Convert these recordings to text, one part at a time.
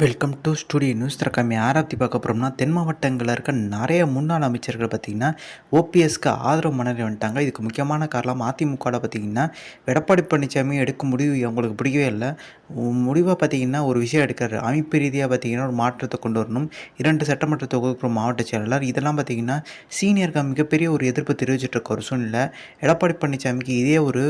Welcome to studio news திறக்காம ஆராய்ச்சி பார்க்க போகிறோம்னா தென் மாவட்டங்களில் இருக்க நிறைய முன்னாள் அமைச்சர்கள் பார்த்திங்கன்னா ஓபிஎஸ்க்கு ஆதரவு மனதில் வந்துட்டாங்க. இதுக்கு முக்கியமான காரணம் அதிமுகவில் பார்த்திங்கன்னா எடப்பாடி பழனிசாமி எடுக்கும் முடிவு அவங்களுக்கு பிடிக்கவே இல்லை. முடிவாக பார்த்திங்கன்னா ஒரு விஷயம் எடுக்கிறாரு. அமைப்பு ரீதியாக பார்த்திங்கன்னா ஒரு மாற்றத்தை கொண்டு வரணும். இரண்டு சட்டமன்ற தொகுதி மாவட்ட செயலாளர். இதெல்லாம் பார்த்திங்கன்னா சீனியருக்கு மிகப்பெரிய ஒரு எதிர்ப்பு தெரிவிச்சுட்டு இருக்க ஒரு சூழ்நிலை. எடப்பாடி பழனிசாமிக்கு இதே ஒரு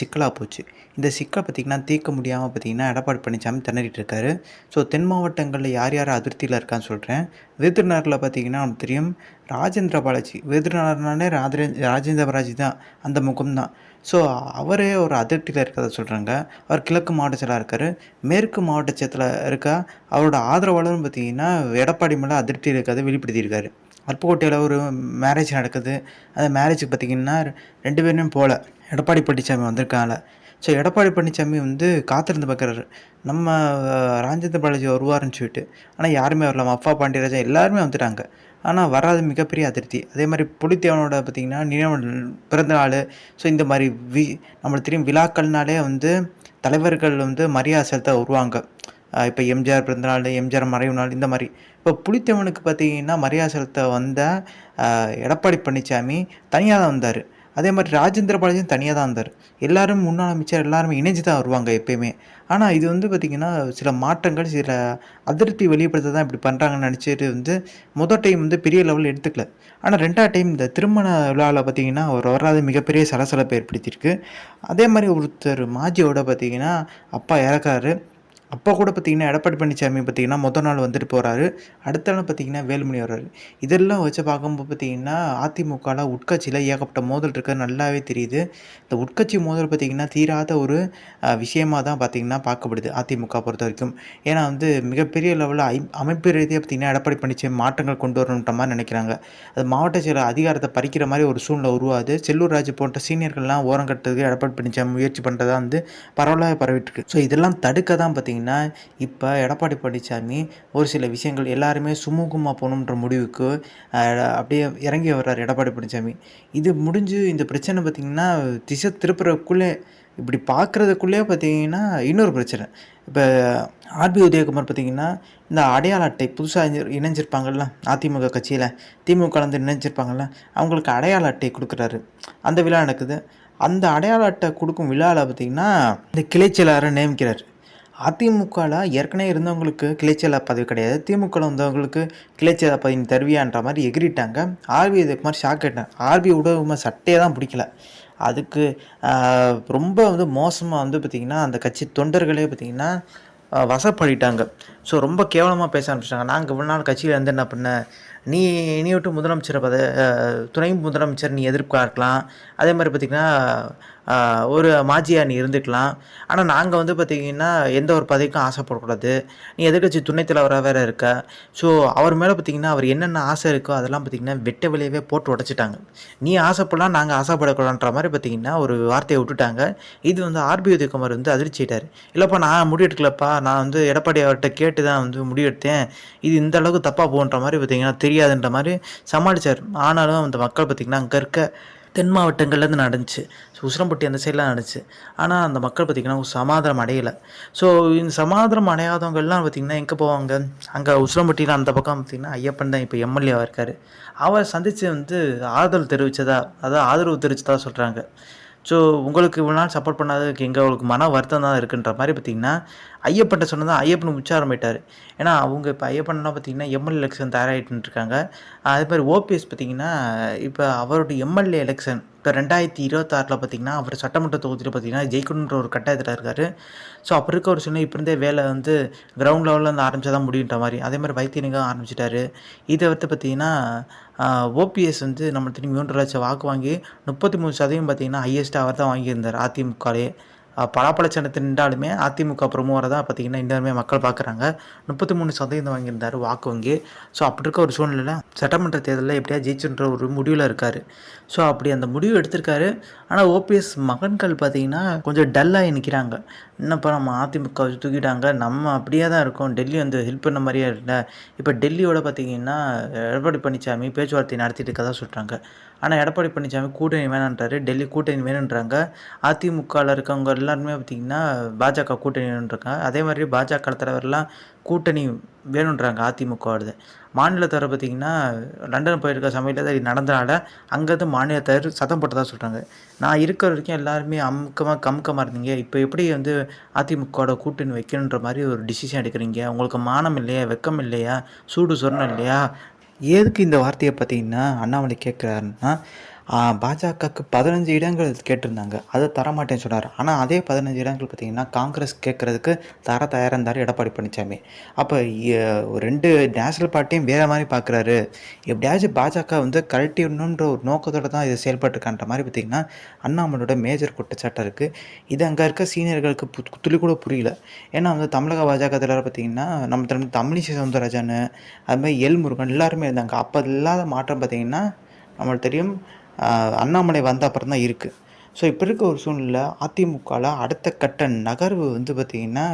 சிக்கலாக போச்சு. இந்த சிக்கலை பார்த்திங்கன்னா தீர்க்க முடியாமல் பார்த்திங்கன்னா எடப்பாடி பழனிசாமி திணறிட்டு இருக்காரு. ஸோ தென் தென் மாவட்டங்களில் யார் யார் அதிருப்தியில் இருக்கான்னு சொல்கிறேன் விருதுநகரில் பார்த்தீங்கன்னா நமக்கு தெரியும் ராஜேந்திர பாலாஜி. விருதுநகர்னாலே ராஜே ராஜேந்திர பாலாஜி தான். அந்த முகம் தான். ஸோ அவரே ஒரு அதிருப்தியில் இருக்கிறத சொல்கிறாங்க அவர் கிழக்கு மாவட்டத்தில் இருக்கார். மேற்கு மாவட்டத்தில் இருக்க அவரோட ஆதரவாளரும் பார்த்தீங்கன்னா எடப்பாடி மேலே அதிருப்தி இருக்கிறத வெளிப்படுத்தியிருக்காரு. அருப்புக்கோட்டையில் ஒரு மேரேஜ் நடக்குது. அந்த மேரேஜுக்கு பார்த்தீங்கன்னா ரெண்டு பேருமே போகல எடப்பாடி பழனிசாமி வந்திருக்காங்கள ஸோ எடப்பாடி பழனிசாமி வந்து காத்திருந்து பார்க்குறாரு நம்ம ராஜேந்திர பாலாஜி வருவார்னு சொல்லிட்டு ஆனால் யாருமே வரலாம் அப்பா பாண்டியராஜன் எல்லாருமே வந்துட்டாங்க. ஆனால் வராது மிகப்பெரிய அதிருப்தி. அதே மாதிரி புலித்தேவனோட பார்த்திங்கன்னா நினைவு பிறந்த நாள். ஸோ இந்த மாதிரி வி நம்மளுக்கு தெரியும் விழாக்கள்னாலே வந்து தலைவர்கள் வந்து மரியாதை செலுத்த வருவாங்க. இப்போ எம்ஜிஆர் பிறந்தநாள் எம்ஜிஆர் மறைவு நாள் இந்த மாதிரி. இப்போ புலித்தேவனுக்கு பார்த்தீங்கன்னா மரியாதை செலுத்த வந்த எடப்பாடி பழனிசாமி தனியாக தான் வந்தார். அதே மாதிரி ராஜேந்திர பாலாஜியும் தனியாக தான் இருந்தார். எல்லாரும் முன்னாள் அமைச்சர் எல்லாருமே இணைஞ்சு தான் வருவாங்க எப்பயுமே. ஆனால் இது வந்து பார்த்திங்கன்னா சில மாற்றங்கள் சில அதிருப்தி வெளிப்படுத்த தான் இப்படி பண்ணுறாங்கன்னு நினச்சிட்டு வந்து முதல் டைம் வந்து பெரிய லெவலில் எடுத்துக்கல. ஆனால் ரெண்டாவது டைம் இந்த திருமண விழாவில் பார்த்திங்கன்னா அவர் வராது மிகப்பெரிய சலசலப்பை ஏற்படுத்தியிருக்கு. அதே மாதிரி ஒருத்தர் மாஜியோட பார்த்திங்கன்னா அப்பா இறக்காரு அப்போ கூட பார்த்திங்கன்னா எடப்பாடி பழனிசாமி பார்த்திங்கன்னா மொதல் நாள் வந்துட்டு போகிறாரு அடுத்த நாள் பார்த்திங்கன்னா வேலுமணி வர்றாரு. இதெல்லாம் வச்சு பார்க்கும்போது பார்த்திங்கன்னா அதிமுகவில் உட்கட்சியில் ஏகப்பட்ட மோதல் இருக்கிறது நல்லாவே தெரியுது. இந்த உட்கட்சி மோதல் பார்த்திங்கன்னா தீராத ஒரு விஷயமாக தான் பார்த்திங்கன்னா பார்க்கப்படுது அதிமுக பொறுத்த வரைக்கும். ஏன்னா வந்து மிகப்பெரிய லெவலில் ஐ அமைப்பு ரீதியாக பார்த்திங்கன்னா எடப்பாடி பழனிசாமி மாற்றங்கள் கொண்டு வரணுன்ற மாதிரி நினைக்கிறாங்க. அது மாவட்ட செயலர் அதிகாரத்தை பறிக்கிற மாதிரி ஒரு சூழ்நிலை உருவாது செல்லூர் ராஜு போன்ற சீனியர்கள்லாம் ஓரம் கட்டுறதுக்கு எடப்பாடி பழனிசாமி முயற்சி பண்ணுறதா வந்து பரவலாக பரவிட்டு இருக்கு. ஸோ இதெல்லாம் தடுக்க தான் பார்த்திங்கன்னா பார்த்திங்கன்னா இப்போ எடப்பாடி பழனிசாமி ஒரு சில விஷயங்கள் எல்லாருமே சுமூகமாக போகணுன்ற முடிவுக்கு அப்படியே இறங்கி வர்றார் எடப்பாடி பழனிசாமி இது முடிஞ்சு இந்த பிரச்சனை பார்த்திங்கன்னா திசை திருப்புறக்குள்ளே இப்படி பார்க்குறதுக்குள்ளே பார்த்திங்கன்னா இன்னொரு பிரச்சனை. இப்போ ஆர்பி உதயகுமார் பார்த்திங்கன்னா இந்த அடையாள அட்டை புதுசாக இணைஞ்சிருப்பாங்கள்ல அதிமுக கட்சியில் திமுக கலந்து இணைஞ்சிருப்பாங்கள்ல அவங்களுக்கு அடையாள அட்டை கொடுக்குறாரு. அந்த விழா நடக்குது. அந்த அடையாள அட்டை கொடுக்கும் விழாவில் பார்த்திங்கன்னா இந்த கிளைச்சலாரை நியமிக்கிறார். அதிமுகவில் ஏற்கனவே இருந்தவங்களுக்கு கிளைச்சல பதவி கிடையாது. திமுகவில் வந்தவங்களுக்கு கிளைச்சல பதவி தருவியான்ற மாதிரி எகிரிட்டாங்க. ஆர்பி இதுக்கு மாதிரி ஷாக் ஆகிட்டேன் ஆர்பி உடவுமா சட்டையே தான் பிடிக்கல. அதுக்கு ரொம்ப வந்து மோசமாக வந்து பார்த்திங்கன்னா அந்த கட்சி தொண்டர்களே பார்த்திங்கன்னா வசப்படிட்டாங்க. ஸோ ரொம்ப கேவலமாக பேச ஆரம்பிச்சிட்டாங்க. நாங்கள் இவ்வளோ நாள் கட்சியில் வந்து என்ன பண்ண? நீ நீ விட்டு முதலமைச்சரை பத துணை முதலமைச்சர் நீ எதிர்பார்க்கலாம் அதே மாதிரி பார்த்திங்கன்னா ஒரு மாஜியா நீ இருந்துக்கலாம். ஆனால் நாங்கள் வந்து பார்த்திங்கன்னா எந்த ஒரு பதவிக்கும் ஆசைப்படக்கூடாது. நீ எதிர்கட்சி துணைத் தலைவராக வேறு இருக்க. ஸோ அவர் மேலே பார்த்திங்கன்னா அவர் என்னென்ன ஆசை இருக்கோ அதெல்லாம் பார்த்திங்கன்னா வெட்ட வெளியவே போட்டு உடச்சிட்டாங்க. நீ ஆசைப்படலாம் நாங்கள் ஆசைப்படக்கூடாதுன்ற மாதிரி பார்த்திங்கன்னா ஒரு வார்த்தையை விட்டுட்டாங்க. இது வந்து ஆர்பி உதயகுமார் வந்து அதிர்ச்சிட்டார் இல்லைப்பா நான் முடிவெடுக்கலப்பா. நான் வந்து எடப்பாடி அவர்கிட்ட கேட்டு தான் வந்து முடிவெடுத்தேன். இது இந்த அளவுக்கு தப்பாக போன்ற மாதிரி பார்த்திங்கன்னா தெரியாதுன்ற மாதிரி சமாளித்தார் ஆனாலும் அந்த மக்கள் பார்த்திங்கன்னா அங்கே இருக்க தென் மாவட்டங்கள்லேருந்து நடந்துச்சு. ஸோ உசிரம்பட்டி அந்த சைட்லாம் நடந்துச்சு. ஆனால் அந்த மக்கள் பார்த்திங்கன்னா சமாதானம் அடையலை. ஸோ இந்த சமாதானம் அடையாதவங்கள்லாம் பார்த்திங்கன்னா எங்கே போவாங்க? அங்கே உசிரம்பட்டியில் அந்த பக்கம் பார்த்திங்கன்னா ஐயப்பன் தான் இப்போ எம்எல்ஏவாக இருக்கார். அவர் சந்தித்து வந்து ஆதரவு தெரிவித்ததா அதாவது ஆதரவு தெரிவித்ததா சொல்கிறாங்க ஸோ உங்களுக்கு இவ்வளோ நாள் சப்போர்ட் பண்ணாததுக்கு எங்களுக்கு மன வருத்தம் தான் இருக்குன்ற மாதிரி பார்த்திங்கன்னா ஐயப்பன்ட்ட சொன்னதான் ஐயப்பன் உச்சாரமிட்டார் ஏன்னா அவங்க இப்போ ஐயப்பன்லாம் பார்த்திங்கன்னா எம்எல்ஏ எலெக்ஷன் தயாராகிட்டு இருக்காங்க அதே மாதிரி ஓபிஎஸ் பார்த்திங்கன்னா இப்போ அவருடைய எம்எல்ஏ எலெக்ஷன் இப்போ ரெண்டாயிரத்தி இருபத்தாறில் பார்த்திங்கன்னா அவர் சட்டமன்ற தொகுதியில் பார்த்திங்கன்னா ஜெயிக்கணுன்ற ஒரு கட்டாயத்தில் இருக்கார். ஸோ அப்போ இருக்க ஒரு சின்ன இப்போ இருந்தே வேலை வந்து கிரவுண்ட் லெவலில் வந்து ஆரம்பித்தா தான் முடியுன்ற மாதிரி. அதே மாதிரி வைத்தியனிகம் ஆரம்பிச்சிட்டாரு. இதை வந்து பார்த்திங்கன்னா ஓபிஎஸ் வந்து நம்ம திரும்பி மூன்று லட்சம் வாக்கு வாங்கி முப்பத்தி மூணு சதவீதம் பார்த்திங்கன்னா ஹையஸ்ட்டாக அவர் தான் வாங்கியிருந்தார் அதிமுகலே பலாப்பழச்சனத்தை நின்றாலுமே அதிமுக பிரமுகரை தான் பார்த்திங்கன்னா இன்னுமே மக்கள் பார்க்குறாங்க. முப்பத்தி மூணு சதவீதம் வாங்கியிருந்தார் வாக்கு வங்கி. ஸோ அப்படி இருக்க ஒரு சூழ்நிலையில் சட்டமன்ற தேர்தலில் எப்படியா ஜெயிச்சுன்ற ஒரு முடிவில் இருக்கார். ஸோ அப்படி அந்த முடிவு எடுத்திருக்காரு. ஆனால் ஓபிஎஸ் மகன்கள் பார்த்திங்கன்னா கொஞ்சம் டல்லாகி நிற்கிறாங்க என்னப்பா நம்ம அதிமுக தூக்கிட்டாங்க. நம்ம அப்படியே தான் இருக்கோம். டெல்லி வந்து ஹெல்ப் பண்ண மாதிரியே இல்லை. இப்போ டெல்லியோட பார்த்திங்கன்னா எடப்பாடி பழனிசாமி பேச்சுவார்த்தை நடத்திட்டு இருக்கதா சொல்கிறாங்க ஆனால் எடப்பாடி பழனிசாமி கூட்டணி வேணான்றாரு. டெல்லி கூட்டணி வேணுன்றாங்க. அதிமுகவில் இருக்கவங்க எல்லாருமே பார்த்திங்கன்னா பாஜக கூட்டணி வேணுன்றாங்க அதே மாதிரி பாஜக தலைவர்லாம் கூட்டணி வேணுன்றாங்க அதிமுகவோடது. மாநிலத்தவரை பார்த்திங்கன்னா லண்டன் போயிருக்க சமயத்தில் இது நடந்தனால அங்கேருந்து மாநிலத்தவர் சதம் போட்டதாக சொல்கிறாங்க நான் இருக்கிற வரைக்கும் எல்லாருமே அமுக்கமாக கமுக்கமாக இருந்தீங்க. இப்போ எப்படி வந்து அதிமுகவோட கூட்டணி வைக்கணுன்ற மாதிரி ஒரு டிசிஷன் எடுக்கிறீங்க? உங்களுக்கு மானம் இல்லையா? வெக்கம் இல்லையா? சூடு சொரணம் இல்லையா? எதுக்கு இந்த வார்த்தையை பார்த்தீங்கன்னா அண்ணாமலை கேட்குறாருன்னா பாஜகவுக்கு பதினஞ்சு இடங்கள் கேட்டிருந்தாங்க. அதை தரமாட்டேன்னு சொன்னார். ஆனால் அதே பதினஞ்சு இடங்கள் பார்த்தீங்கன்னா காங்கிரஸ் கேட்குறதுக்கு தர தயாராக இருந்தார் எடப்பாடி பழனிசாமி அப்போ ரெண்டு நேஷனல் பார்ட்டியும் வேறு மாதிரி பார்க்குறாரு எப்படியாச்சும் பாஜக வந்து கழட்டிடணுன்ற ஒரு நோக்கத்தோடு தான் இது செயல்பட்டுருக்கான்ற மாதிரி பார்த்திங்கன்னா அண்ணாமலையோட மேஜர் குற்றச்சாட்டாக இருக்குது இது அங்கே இருக்க சீனியர்களுக்கு துளி கூட புரியல. ஏன்னா வந்து தமிழக பாஜக தலைவர் பார்த்திங்கன்னா நம்ம தமிழிசை சவுந்தரராஜன் அதுமாதிரி எல் முருகன் எல்லாருமே இருந்தாங்க. அப்போ இல்லாத மாற்றம் பார்த்திங்கன்னா நம்மளுக்கு தெரியும் அண்ணாமலை வந்த அப்புறம் தான் இருக்குது ஸோ இப்போ இருக்க ஒரு சூழ்நிலை அதிமுகவில் அடுத்த கட்ட நகர்வு வந்து பார்த்திங்கன்னா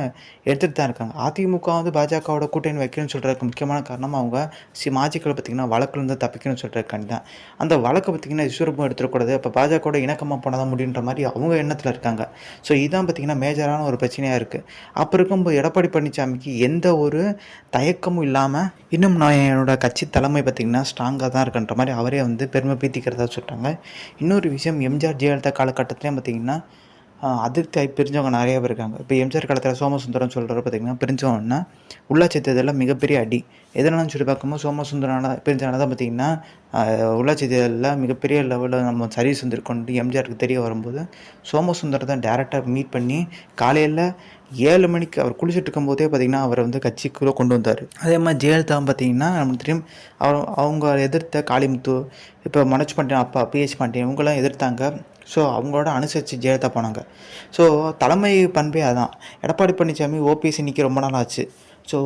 எடுத்துகிட்டு தான் இருக்காங்க. அதிமுக வந்து பாஜகவோட கூட்டணி வைக்கணும்னு சொல்கிறதுக்கு முக்கியமான காரணம் அவங்க சி மாஜிக்கில் பார்த்திங்கன்னா வழக்குலேருந்து தப்பிக்கணும்னு சொல்கிறதுக்காண்டி தான். அந்த வழக்கை பார்த்திங்கன்னா விஸ்வரூபம் எடுத்துடக்கூடாது. அப்போ பாஜகவோட இணக்கமாக போனால் தான் முடியுன்ற மாதிரி அவங்க எண்ணத்தில் இருக்காங்க. ஸோ இதுதான் பார்த்திங்கன்னா மேஜரான ஒரு பிரச்சனையாக இருக்குது அப்போ இருக்கும்போது எடப்பாடி பழனிசாமிக்கு எந்த ஒரு தயக்கமும் இல்லாமல் இன்னும் நான் என்னோடய கட்சி தலைமை பார்த்திங்கன்னா ஸ்ட்ராங்காக தான் இருக்குன்ற மாதிரி அவரே வந்து பெருமை பீத்திக்கிறதா சொல்லிட்டாங்க. இன்னொரு விஷயம் எம்ஜிஆர் ஜெயலலிதா கால காலகட்டத்துலேயும் பார்த்திங்கன்னா அதிருப்தி ஆகி பிரிஞ்சவங்க நிறைய பேர் இருக்காங்க. இப்போ எம்ஜிஆர் காலத்தில் சோமசுந்தரம் சொல்கிற பார்த்திங்கன்னா பிரிஞ்சவங்கன்னா உள்ளாட்சி தேர்தலில் மிகப்பெரிய அடி. எதனாலும் சொல்லி பார்க்கும்போது சோமசுந்தரனால பிரிஞ்சனால தான் பார்த்திங்கன்னா உள்ளாட்சி தேர்தலில் மிகப்பெரிய லெவலில் நம்ம சர்வீஸ் வந்துருக்கோன்ட்டு எம்ஜிஆருக்கு தெரிய வரும்போது சோமசுந்தரம் தான் டேரெக்டாக மீட் பண்ணி காலையில் ஏழு மணிக்கு அவர் குளிச்சுட்டு இருக்கும்போதே பார்த்திங்கன்னா அவரை வந்து கட்சிக்குள்ளே கொண்டு வந்தார். அதே மாதிரி ஜெயலலிதா பார்த்திங்கன்னா நமக்கு தெரியும் அவர் அவங்க எதிர்த்த காளிமுத்து இப்போ மனோஜ் பாண்டியன் அப்பா பிஹெச் பாண்டியன் இவங்களாம் எதிர்த்தாங்க. ஸோ அவங்களோட அனுசரித்து ஜெயலலிதா போனாங்க. ஸோ தலைமை பண்பே அதுதான் எடப்பாடி பழனிசாமி ஓபிஎஸ்சி நிற்க ரொம்ப நாள் ஆச்சு. ஸோ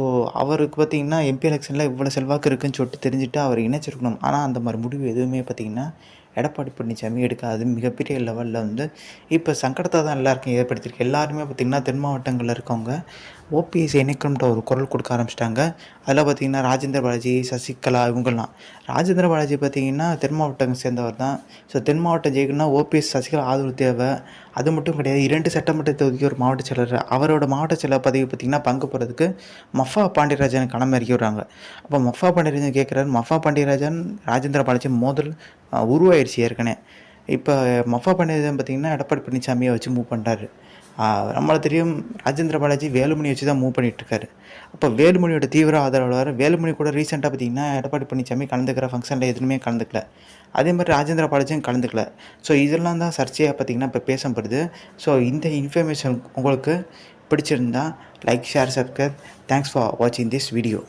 அவருக்கு பார்த்திங்கன்னா எம்பி எலெக்ஷனில் இவ்வளோ செல்வாக்கு இருக்குதுன்னு சொல்லிட்டு தெரிஞ்சுட்டு அவர் இணைச்சிருக்கணும். ஆனால் அந்த மாதிரி முடிவு எதுவுமே பார்த்திங்கன்னா எடப்பாடி பழனிசாமி எடுக்காது மிகப்பெரிய லெவலில் வந்து இப்போ சங்கடத்தை தான் எல்லாருக்கும் ஏற்படுத்தியிருக்கு. எல்லாருமே பார்த்திங்கன்னா தென் மாவட்டங்களில் இருக்கவங்க ஓபிஎஸ் இணைக்கணும்ன்ற ஒரு குரல் கொடுக்க ஆரம்பிச்சிட்டாங்க. அதில் பார்த்திங்கன்னா ராஜேந்திர பாலாஜி சசிகலா இவங்கெல்லாம். ராஜேந்திர பாலாஜி பார்த்திங்கன்னா தென் மாவட்டம் சேர்ந்தவர் தான் ஸோ தென் மாவட்டம் ஜெயிக்கணும்னா ஓபிஎஸ் சசிகலா ஆதரவு தேவை. அது மட்டும் கிடையாது இரண்டு சட்டமன்ற தொகுதிக்கு ஒரு மாவட்ட செயலர். அவரோட மாவட்ட செயலர் பதவி பார்த்திங்கன்னா பங்கு போகிறதுக்கு மஃபா பாண்டியராஜன் களம் இறக்கி விடுறாங்க. அப்போ மஃபா பாண்டியராஜன் கேட்குறாரு மஃபா பாண்டியராஜன் ராஜேந்திர பாலாஜி மோதல் உருவாயிருச்சு ஏற்கனவே. இப்போ மஃபா பாண்டியராஜன் பார்த்திங்கன்னா எடப்பாடி பழனிசாமியை வச்சு மூவ் பண்ணுறாரு நம்மளை தெரியும் ராஜேந்திர பாலாஜி வேலுமணி வச்சு தான் மூவ் பண்ணிகிட்ருக்காரு அப்போ வேலுமணியோட தீவிர ஆதரவாளர் வேலுமணி கூட ரீசெண்டாக பார்த்திங்கன்னா எடப்பாடி பழனிசாமி கலந்துக்கிற ஃபங்க்ஷனில் எதுவுமே கலந்துக்கல. அதே மாதிரி ராஜேந்திர பாலாஜியும் கலந்துக்கல. ஸோ இதெல்லாம் தான் சர்ச்சையாக பார்த்திங்கன்னா இப்போ பேசப்படுது ஸோ இந்த இன்ஃபர்மேஷன் உங்களுக்கு பிடிச்சிருந்தா like share subscribe thanks for வாட்சிங் திஸ் வீடியோ